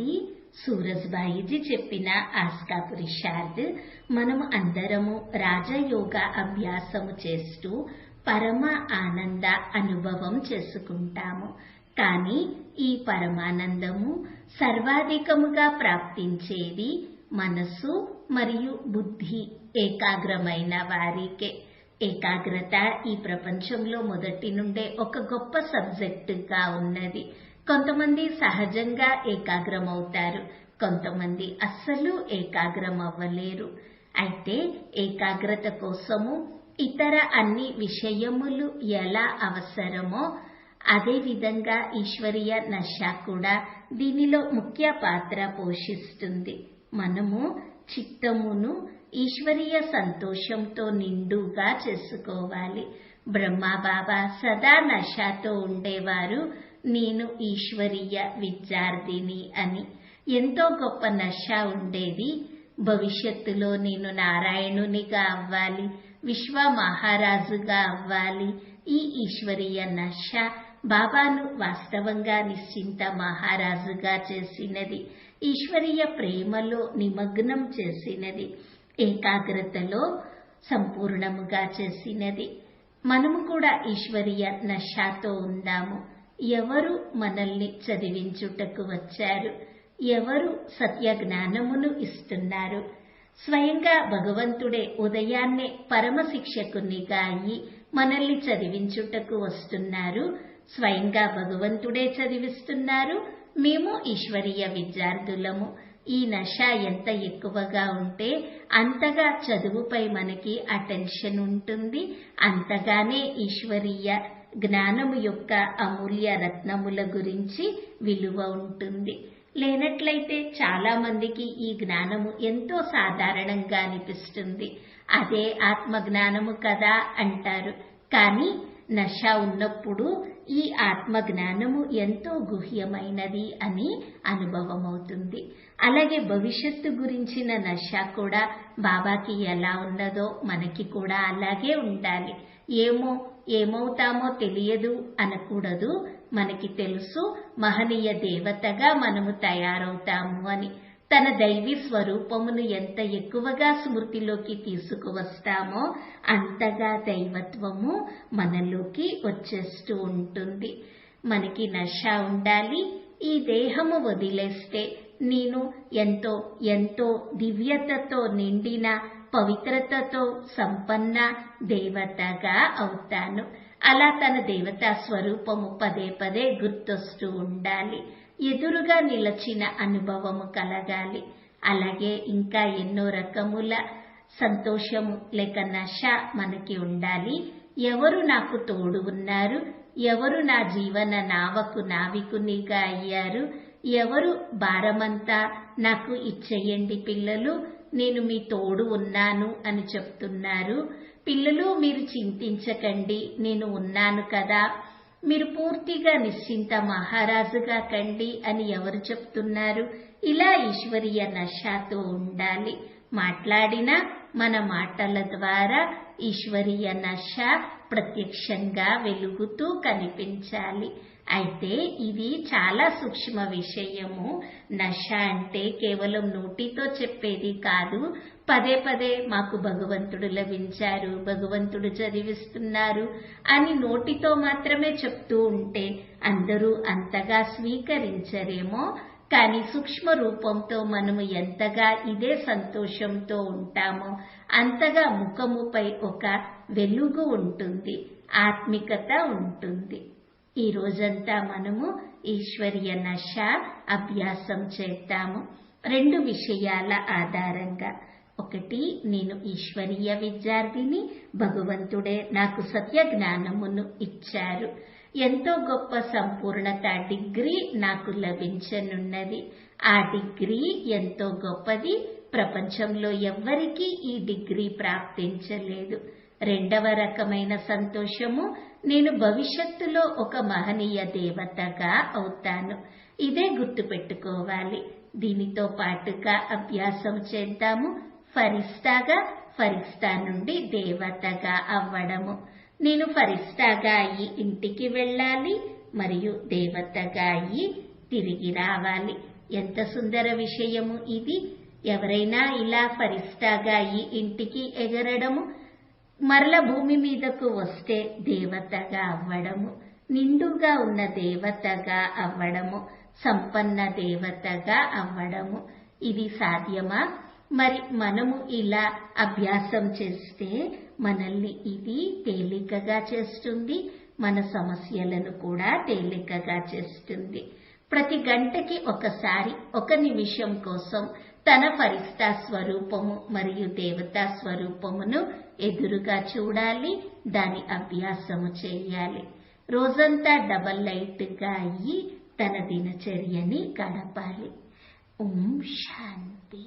శాంతి సూరజ్బాయిజీ చెప్పిన ఆస్కా పురుషార్థ్ మనము అందరము రాజయోగ అభ్యాసము చేస్తూ పరమ ఆనంద అనుభవం చేసుకుంటాము. కానీ ఈ పరమానందము సర్వాధికముగా ప్రాప్తించేది మనసు మరియు బుద్ధి ఏకాగ్రమైన వారికే. ఏకాగ్రత ఈ ప్రపంచంలో మొదటి నుండే ఒక గొప్ప సబ్జెక్టుగా ఉన్నది. కొంతమంది సహజంగా ఏకాగ్రమవుతారు. కొంతమంది అస్సలు ఏకాగ్రమవ్వలేరు. అయితే ఏకాగ్రత కోసము ఇతర అన్ని విషయములు ఎలా అవసరమో అదే విధంగా ఈశ్వరీయ నశ కూడా దీనిలో ముఖ్య పాత్ర పోషిస్తుంది. మనము చిత్తమును ఈశ్వరీయ సంతోషంతో నిండుగా చేసుకోవాలి. బ్రహ్మబాబా సదా నషాతో ఉండేవారు. నేను ఈశ్వరీయ విద్యార్థిని అని ఎంతో గొప్ప నష ఉండేది. భవిష్యత్తులో నేను నారాయణునిగా అవ్వాలి విశ్వ మహారాజుగా అవ్వాలి. ఈ ఈశ్వరీయ నష బాబాను వాస్తవంగా నిశ్చింత మహారాజుగా చేసినది. ఈశ్వరీయ ప్రేమలో నిమగ్నం చేసినది. ఏకాగ్రతలో సంపూర్ణముగా చేసినది. మనము కూడా ఈశ్వరీయ నషాతో ఉందాము. ఎవరు మనల్ని చదివించుటకు వచ్చారు? ఎవరు సత్య జ్ఞానమును ఇస్తున్నారు? స్వయంగా భగవంతుడే ఉదయాన్నే పరమశిక్షకునిగా అయి మనల్ని చదివించుటకు వస్తున్నారు. స్వయంగా భగవంతుడే చదివిస్తున్నారు. మేము ఈశ్వరీయ విద్యార్థులము. ఈ నష ఎంత ఎక్కువగా ఉంటే అంతగా చదువుపై మనకి అటెన్షన్ ఉంటుంది. అంతగానే ఈశ్వరీయ జ్ఞానము యొక్క అమూల్య రత్నముల గురించి విలువ ఉంటుంది. లేనట్లయితే చాలా మందికి ఈ జ్ఞానము ఎంతో సాధారణంగా అనిపిస్తుంది. అదే ఆత్మ జ్ఞానము కదా అంటారు. కానీ నష ఉన్నప్పుడు ఈ ఆత్మ జ్ఞానము ఎంతో గుహ్యమైనది అని అనుభవమవుతుంది. అలాగే భవిష్యత్తు గురించిన నష కూడా బాబాకి ఎలా ఉన్నదో మనకి కూడా అలాగే ఉండాలి. ఏమో ఏమవుతామో తెలియదు అనకూడదు. మనకి తెలుసు మహనీయ దేవతగా మనము తయారవుతాము అని. తన దైవీ స్వరూపమును ఎంత ఎక్కువగా స్మృతిలోకి తీసుకువస్తామో అంతగా దైవత్వము మనలోకి వచ్చేస్తూ ఉంటుంది. మనకి నష ఉండాలి ఈ దేహము వదిలేస్తే. నేను ఎంతో ఎంతో దివ్యతతో నిండిన పవిత్రతతో సంపన్న దేవతగా అవుతాను. అలా తన దేవతా స్వరూపము పదే పదే గుర్తొస్తూ ఉండాలి. ఎదురుగా నిలచిన అనుభవము కలగాలి. అలాగే ఇంకా ఎన్నో రకముల సంతోషము లేక నశ మనకి ఉండాలి. ఎవరు నాకు తోడు ఉన్నారు? ఎవరు నా జీవన నావకు నావికునిగా అయ్యారు? ఎవరు భారమంతా నాకు ఇచ్చేయండి పిల్లలు నేను మీ తోడు ఉన్నాను అని చెప్తున్నారు. పిల్లలు మీరు చింతించకండి నేను ఉన్నాను కదా. మీరు పూర్తిగా నిశ్చింత మహారాజుగా కండి అని ఎవరు చెప్తున్నారు? ఇలా ఈశ్వరీయ నషాతో ఉండాలి. మాట్లాడిన మన మాటల ద్వారా ఈశ్వరీయ నష ప్రత్యక్షంగా వెలుగుతూ కనిపించాలి. అయితే ఇది చాలా సూక్ష్మ విషయము. నష అంటే కేవలం నోటితో చెప్పేది కాదు. పదే పదే మాకు భగవంతుడు లభించారు భగవంతుడు చదివిస్తున్నారు అని నోటితో మాత్రమే చెప్తూ ఉంటే అందరూ అంతగా స్వీకరించరేమో? కానీ సూక్ష్మ రూపంతో మనము ఎంతగా ఇదే సంతోషంతో ఉంటామో అంతగా ముఖముపై ఒక వెలుగు ఉంటుంది ఆత్మికత ఉంటుంది. ఈ రోజంతా మనము ఈశ్వర్య నష అభ్యాసం చేద్దాము రెండు విషయాల ఆధారంగా. ఒకటి నేను ఈశ్వరీయ విద్యార్థిని భగవంతుడే నాకు సత్య జ్ఞానమును ఇచ్చారు. ఎంతో గొప్ప సంపూర్ణత డిగ్రీ నాకు లభించనున్నది. ఆ డిగ్రీ ఎంతో గొప్పది. ప్రపంచంలో ఎవ్వరికీ ఈ డిగ్రీ ప్రాప్తించలేదు. రెండవ రకమైన సంతోషము నేను భవిష్యత్తులో ఒక మహనీయ దేవతగా అవుతాను. ఇదే గుర్తుపెట్టుకోవాలి. దీనితో పాటుగా అభ్యాసం చేద్దాము. ఫరిస్తాగా ఫరిస్తా నుండి దేవతగా అవ్వడము. నేను ఫరిస్తాగా అయ్యి ఇంటికి వెళ్ళాలి మరియు దేవతగా అయ్యి తిరిగి రావాలి. ఎంత సుందర విషయము ఇది. ఎవరైనా ఇలా ఫరిస్తాగా అయి ఇంటికి ఎగరడము మరల భూమి మీదకు వస్తే దేవతగా అవ్వడము నిండుగా ఉన్న దేవతగా అవ్వడము సంపన్న దేవతగా అవ్వడము ఇది సాధ్యమా? మరి మనము ఇలా అభ్యాసం చేస్తే మనల్ని ఇది తేలికగా చేస్తుంది మన సమస్యలను కూడా తేలికగా చేస్తుంది. ప్రతి గంటకి ఒకసారి ఒక నిమిషం కోసం తన ఫరిస్తా స్వరూపము మరియు దేవతా స్వరూపమును ఎదురుగా చూడాలి దాని అభ్యాసము చేయాలి. రోజంతా డబల్ లైట్గా అయ్యి తన దినచర్యని గడపాలి. ఓం శాంతి.